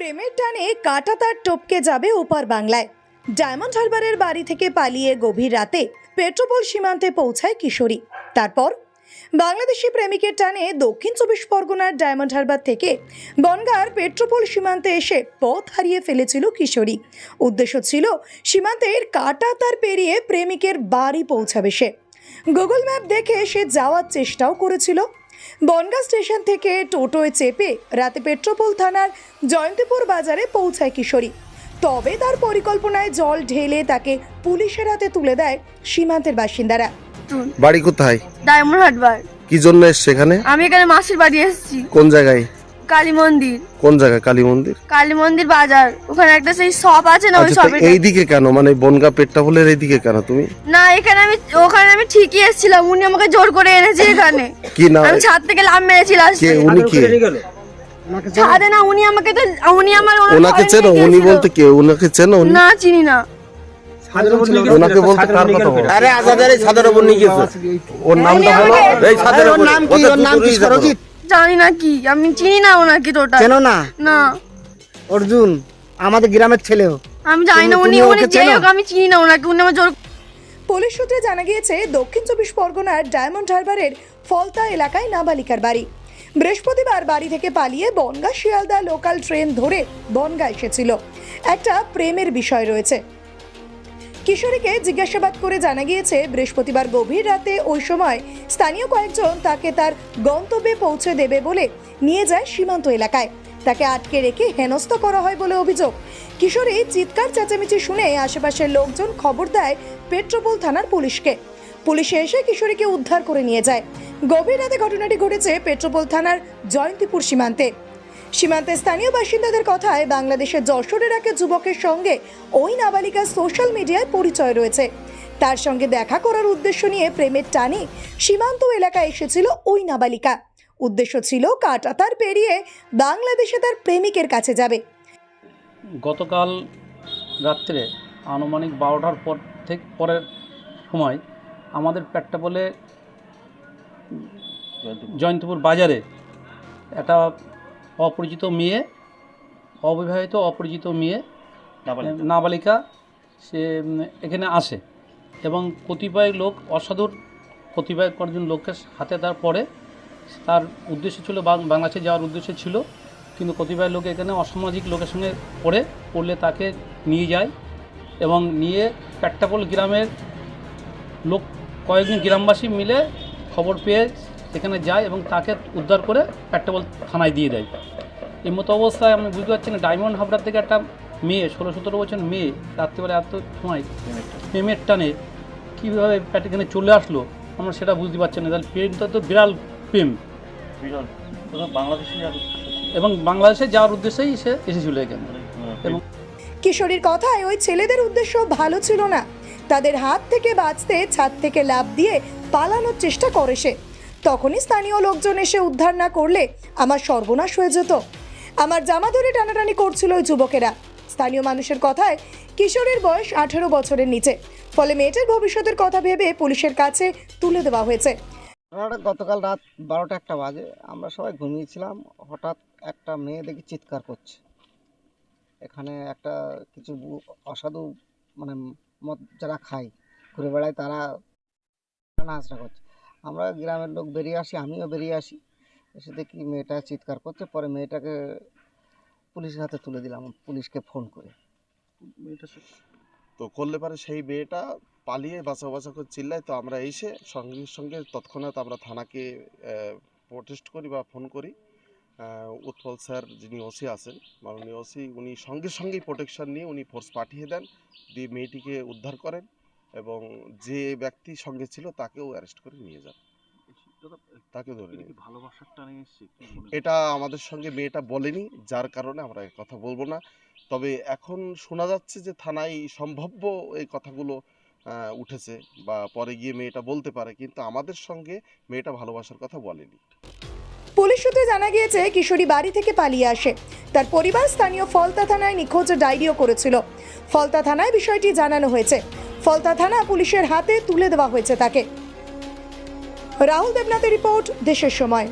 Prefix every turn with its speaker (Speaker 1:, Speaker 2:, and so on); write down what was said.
Speaker 1: প্রেমের টানে কাটাতার টপকে যাবে ওপার বাংলায়। ডায়মন্ড হারবারের বাড়ি থেকে পালিয়ে গভীর রাতে পেট্রোপোল সীমান্তে পৌঁছায় কিশোরী। তারপর বাংলাদেশি প্রেমিকের টানে দক্ষিণ চব্বিশ পরগনার ডায়মন্ড হারবার থেকে বনগাঁর পেট্রোপোল সীমান্তে এসে পথ হারিয়ে ফেলেছিল কিশোরী। উদ্দেশ্য ছিল সীমান্তের কাটা তার পেরিয়ে প্রেমিকের বাড়ি পৌঁছাবে সে। গুগল ম্যাপ দেখে সে যাওয়ার চেষ্টাও করেছিল। বনগাঁ স্টেশন থেকে টোটোয় চেপে রাতে পেট্রোপোল থানার জয়ন্তীপুর বাজারে পৌঁছায় কিশোরী। তবে তার পরিকল্পনায় জল ঢেলে তাকে পুলিশের হাতে তুলে দেয় সীমান্তের বাসিন্দারা।
Speaker 2: বাড়ি কোথায়?
Speaker 3: ডায়মন্ড হাটবার
Speaker 2: কি জন্য এসছে এখানে?
Speaker 3: আমি এখানে মাসির বাড়ি এসেছি।
Speaker 2: কোন জায়গায়?
Speaker 3: কালী মন্দির।
Speaker 2: কোন জায়গায়? কালী মন্দির?
Speaker 3: কালী মন্দির বাজার। ওখানে একটা সেই শপ আছে না ওই
Speaker 2: আচ্ছা তো
Speaker 3: শপের
Speaker 2: এইদিকে কেন? মানে বনগা পেটটা হলের এইদিকে কেন তুমি?
Speaker 3: না এখানে আমি ওখানে আমি ঠিকই এসেছিলাম। উনি আমাকে জোর করে এনেছে এখানে।
Speaker 2: কি না
Speaker 3: আমি ছাদ থেকে লাভ মেরেছি
Speaker 2: কে উনি কি?
Speaker 3: ছাদে না উনি আমাকে তো উনি আমার ওনার
Speaker 2: ওনাকে
Speaker 3: ঘরে
Speaker 2: চেনো? উনি। বলতে কে? ওনাকে চেনো উনি?
Speaker 3: না চিনি না।
Speaker 2: ওনাকে বলতে কার কথা বলো?
Speaker 4: আরে আজাদের এই ছাদের উপর নিয়ে গেছে
Speaker 2: ওর নামটা বলো।
Speaker 4: এই ছাদের উপর। নাম কি? ওর নাম কি সরজিৎ
Speaker 3: জানি না কি আমি চিনি না ওনাকে টোটাল
Speaker 5: চেনো না।
Speaker 3: না
Speaker 5: অর্জুন আমাদের গ্রামের ছেলেও।
Speaker 3: আমি জানি না উনি উনি
Speaker 5: ওকে চেনো?
Speaker 3: হোক আমি চিনি না ওনাকে উনি আমার জোর
Speaker 1: পুলিশ সূত্রে জানা গিয়েছে দক্ষিণ চব্বিশ পরগনার ডায়মন্ড হারবারের ফলতা এলাকায় নাবালিকার বাড়ি। বৃহস্পতিবার বাড়ি থেকে পালিয়ে বনগা শিয়ালদা লোকাল ট্রেন ধরে বনগা এসেছিল। একটা প্রেমের বিষয় রয়েছে। কিশোরীকে জিজ্ঞাসাবাদ করে জানা গিয়েছে, বৃহস্পতিবার গভীর রাতে ওই সময় স্থানীয় কয়েকজন তাকে তার গন্তব্যে পৌঁছে দেবে বলে নিয়ে যায় সীমান্ত এলাকায়। তাকে আটকে রেখে হেনস্থ করা হয় বলে অভিযোগ। কিশোরী চিৎকার, চেঁচামেচি শুনে আশেপাশের লোকজন খবর দেয় পেট্রোপোল থানার পুলিশকে। পুলিশে এসে কিশোরীকে উদ্ধার করে নিয়ে যায়। গভীর রাতে ঘটনাটি ঘটেছে পেট্রোপোল থানার জয়ন্তীপুর সীমান্তে। সীমান্তে স্থানীয় বাসিন্দাদের কথায় বাংলাদেশের যশোরের এক যুবকের সঙ্গে ওই নাবালিকার সোশ্যাল মিডিয়ায় পরিচয় রয়েছে। তার সঙ্গে দেখা করার উদ্দেশ্য নিয়ে প্রেমের টানে সীমান্ত এলাকায় এসেছিল ওই নাবালিকা। উদ্দেশ্য ছিল কাটাতার পেরিয়ে বাংলাদেশে তার প্রেমিকের কাছে যাবে।
Speaker 6: গতকাল রাত্রে আনুমানিক বারোটার পর থেকে পরের সময় আমাদের পেট্টাপোলে জয়ন্তপুর বাজারে একটা অপরিচিত মেয়ে অবিবাহিত অপরিচিত মেয়ে নাবালিকা। সে এখানে আসে এবং কতিপয় লোক অসাধুর কতিপয় কয়েকজন লোকের হাতে তার পড়ে। তার উদ্দেশ্য ছিল বাং- বাংলাদেশে যাওয়ার উদ্দেশ্য ছিল কিন্তু কতিপয় লোক এখানে অসামাজিক লোকের সঙ্গে পড়ে পড়লে তাকে নিয়ে যায় এবং নিয়ে পেট্টাপোল গ্রামের লোক কয়েকজন গ্রামবাসী মিলে খবর পেয়ে সেখানে যায় এবং তাকে উদ্ধার করে পেট্টাপোল থানায় দিয়ে দেয়। এই মতো অবস্থায় আমি বুঝতে পারছি না ডায়মন্ড হাবড়ার থেকে একটা মেয়ে ষোলো সতেরো বছর মেয়ে রাত্রিবেলা এত সময় প্রেমের টানে কীভাবে প্যাট এখানে চলে আসলো আমরা সেটা বুঝতে পারছি না। তাহলে প্রেমটা তো বিড়াল প্রেম। এবং বাংলাদেশে যাওয়ার উদ্দেশ্যেই সে এসেছিল এখানে। এবং
Speaker 1: কিশোরীর কথায় ওই ছেলেদের উদ্দেশ্য ভালো ছিল না। তাদের হাত থেকে বাঁচতে ছাদ থেকে লাভ দিয়ে পালানোর চেষ্টা করে সে। তখনই স্থানীয় লোকজন এসে উদ্ধার না করলে আমার সর্বনাশ হয়ে যেত। আমার জামা ধরে টানাটানি করছিল ওই যুবকেরা। স্থানীয় মানুষের কথায় কিশোরের বয়স আঠেরো বছরের নিচে। ফলে মেয়েটির ভবিষ্যতের কথা ভেবে পুলিশের কাছে তুলে দেওয়া হয়েছে।
Speaker 5: গতকাল রাত বারোটা একটা বাজে। আমরা সবাই ঘুমিয়েছিলাম। হঠাৎ একটা মেয়ে দেখি চিৎকার করছে। এখানে একটা কিছু অসাধু মানে মদ যারা খায়, ঘুরে বেড়ায় তারা নাচটা করছে। আমরা গ্রামের লোক বেরিয়ে আসি, আমিও বেরিয়ে আসি। এসে দেখি মেয়েটা চিৎকার করছে, পরে মেয়েটাকে পুলিশের হাতে তুলে দিলাম, পুলিশকে ফোন করে।
Speaker 2: তো করলে পারে সেই মেয়েটা পালিয়ে বাঁচা বাঁচা করে চিল্লায়, তো আমরা এসে সঙ্গে সঙ্গে তৎক্ষণাৎ আমরা থানাকে প্রোটেস্ট করি বা ফোন করি। উৎপল স্যার যিনি ওসি আছেন, মাননীয় ওসি, উনি সঙ্গে সঙ্গেই প্রোটেকশন নিয়ে উনি ফোর্স পাঠিয়ে দেন, দিয়ে মেয়েটিকে উদ্ধার করেন এবং যে ব্যক্তি সঙ্গে ছিল তাকেও অ্যারেস্ট করে নিয়ে যান। তাকে ধরে। এটা আমাদের সঙ্গে মেয়েটা বলেনি যার কারণে আমরা এই কথা বলব না। তবে এখন শোনা যাচ্ছে যে থানায় সম্ভাব্য এই কথাগুলো উঠেছে বা পরে গিয়ে মেয়েটা বলতে পারে কিন্তু আমাদের সঙ্গে মেয়েটা ভালোবাসার কথা বলেনি।
Speaker 1: পুলিশ সূত্রে জানা গিয়েছে কিশোরী বাড়ি থেকে পালিয়ে আসে। তার পরিবার স্থানীয় ফলতা থানায় নিখোঁজ ডায়েরিও করেছিল। ফলতা থানায় বিষয়টি জানানো হয়েছে। ফলতা থানা পুলিশের হাতে তুলে দেওয়া হয়েছে তাকে। রাহুল দেবনাথের রিপোর্ট দেশের সময়।